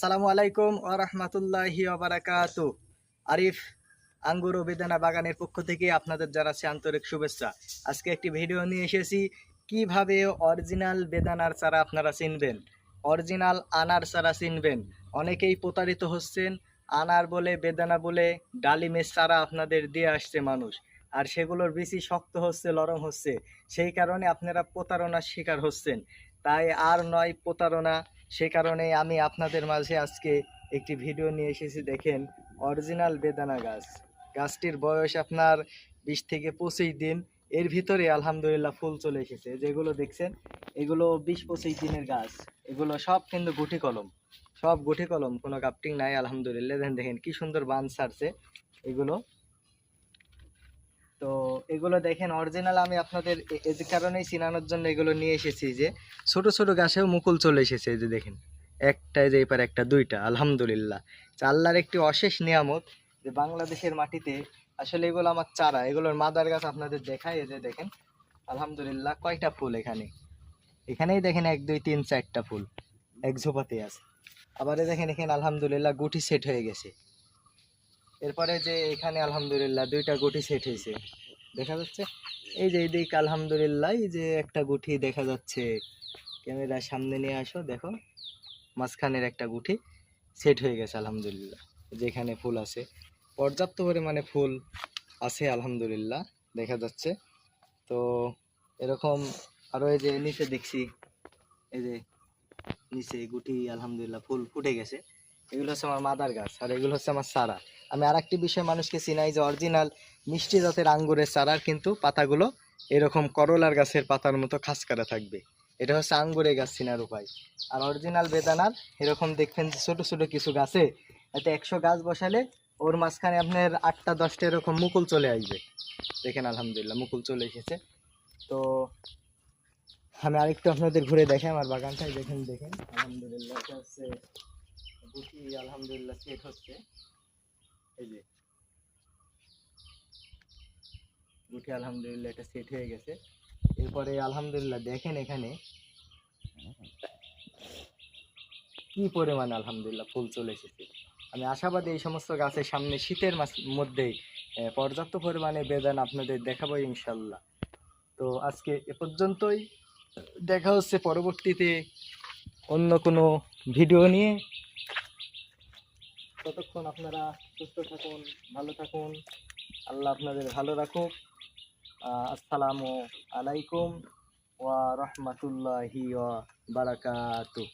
সালামু আলাইকুম ও রহমতুল্লাহি বারাকাত। আরিফ আঙ্গুর ও বেদানা বাগানের পক্ষ থেকে আপনাদের জানাচ্ছি আন্তরিক শুভেচ্ছা। আজকে একটি ভিডিও নিয়ে এসেছি, কীভাবে অরিজিনাল বেদানার চারা আপনারা চিনবেন? অরিজিনাল আনার চারা চিনবেন। অনেকেই প্রতারিত হচ্ছেন, আনার বলে, বেদানা বলে, ডালিমের চারা আপনাদের দিয়ে আসছে মানুষ। আর সেগুলোর বেশি শক্ত হচ্ছে, নরম হচ্ছে। সেই কারণে আপনারা প্রতারণার শিকার হচ্ছেন। তাই আর নয় প্রতারণা সে কারণে আমি আপনাদের মাঝে আজকে একটি ভিডিও নিয়ে এসেছি, দেখেন অরিজিনাল বেদানা গাছ। গাছটির বয়স আপনার বিশ থেকে পঁচিশ দিন। এর ভিতরে আলহামদুলিল্লাহ ফুল চলে এসেছে। যেগুলো দেখছেন, এগুলো বিশ পঁচিশ দিনের গাছ। এগুলো সব কিন্তু গুটি কলম। সব গুটি কলম, কোনো কাপটিং নাই, আলহামদুলিল্লাহ। দেখেন দেখেন, কি সুন্দর বান ছাড়ছে এগুলো তো এগুলো দেখেন অরিজিনাল আমি আপনাদের এ- এর কারণেই চিনানোর জন্য এগুলো নিয়ে এসেছি যে, ছোট ছোট গাছেও মুকুল চলে এসেছে, এই যে দেখেন। একটা যে এবার একটা, দুইটা, আলহামদুলিল্লাহ। আল্লাহর একটি অশেষ নিয়ামত যে বাংলাদেশের মাটিতে আসলে এগুলো আমার চারা, এগুলোর মাদার গাছ আপনাদের দেখায় এই যে দেখেন, আলহামদুলিল্লাহ কয়টা ফুল এখানে? এখানেই দেখেন এক, দুই, তিন, চারটা ফুল, এক ঝোপাতে আছে। আবার দেখেন এখানে আলহামদুলিল্লাহ গুটি সেট হয়ে গেছে। এরপরে যে এখানে আলহামদুলিল্লাহ দুইটা গুটি সেট হয়েছে। দেখা যাচ্ছে? এই যে এইদিকে আলহামদুলিল্লাহ, এই যে একটা গুটি দেখা যাচ্ছে। ক্যামেরা সামনে নিয়ে আসো, দেখো। মাঝখানের একটা গুটি সেট হয়ে গেছে, আলহামদুলিল্লাহ। যেখানে ফুল আছে। পর্যাপ্ত পরিমাণে ফুল আছে, আলহামদুলিল্লাহ। দেখা যাচ্ছে। তো এরকম আরও এই যে নিচে দেখছি, এই যে নিচে গুটি, আলহামদুলিল্লাহ ফুল ফুটে গেছে। এগুলো হচ্ছে আমার মাদার গাছ, আর এগুলো হচ্ছে আমার চারা আমি আর একটি বিষয় মানুষকে চিনাই যে অরিজিনাল মিষ্টি জাতের আঙ্গুরের চারার কিন্তু পাতাগুলো এরকম করলার গাছের পাতার মতো খাসকারা থাকবে। এটা হচ্ছে আঙ্গুরের গাছ চিনার উপায়। আর অরিজিনাল বেদানার এরকম দেখবেন যে ছোটো ছোটো কিছু গাছে এতে একশো গাছ বসালে ওর মাঝখানে আপনার আটটা, দশটা এরকম মুকুল চলে আসবে। দেখেন, আলহামদুলিল্লাহ, মুকুল চলে এসেছে। তো আমি আরেকটু আপনাদের ঘুরে দেখাই আমার বাগানটাই দেখেন দেখেন। আলহামদুলিল্লাহ, এটা হচ্ছে আলহামদুলিল্লাহ, সেট হচ্ছে। এই যে। গুটি আলহামদুলিল্লাহ এটা সেট হয়ে গেছে। এরপরে আলহামদুলিল্লাহ দেখেন এখানে কি পরিমাণ আলহামদুলিল্লাহ ফুল চলে এসেছে। আমি আশাবাদী এই সমস্ত গাছের সামনে শীতের মাস মধ্যেই পর্যাপ্ত পরিমাণে বেদান আপনাদের দেখাবো ইনশাল্লাহ তো আজকে এ পর্যন্তই। দেখা হচ্ছে পরবর্তীতে অন্য কোনো ভিডিও নিয়ে। ততক্ষণ আপনারা সুস্থ থাকুন, ভালো থাকুন। আল্লাহ আপনাদের ভালো রাখুক। আসসালামু আলাইকুম ওয়া রহমতুল্লাহি ওয়া বারাকাতুহ।